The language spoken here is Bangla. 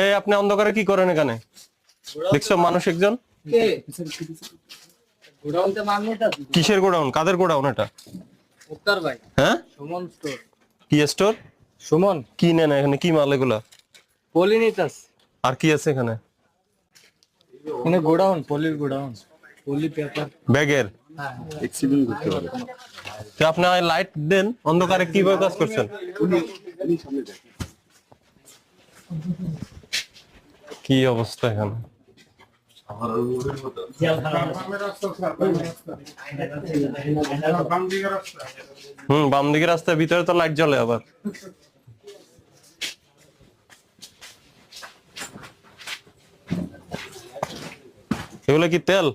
এই আপনি অন্ধকারে কি করেন এখানে? দেখছ মানুষ একজন? কিসের গোডাউন? কাদের গোডাউন এটা? ভাই। হ্যাঁ? সুমন স্টোর কি স্টোর সুমন। কি নেন এখানে? কি মাল এগুলা? আর কি আছে এখানে? এখানে গোডাউন পলির গোডাউন। ব্যাগের? তো আপনি লাইট দেন অন্ধকারে কীভাবে কাজ করছেন? কি অবস্থা এখানে? হুম বাম দিকে রাস্তার ভিতরে তো লাইট জ্বলে আবার। এগুলো কি তেল?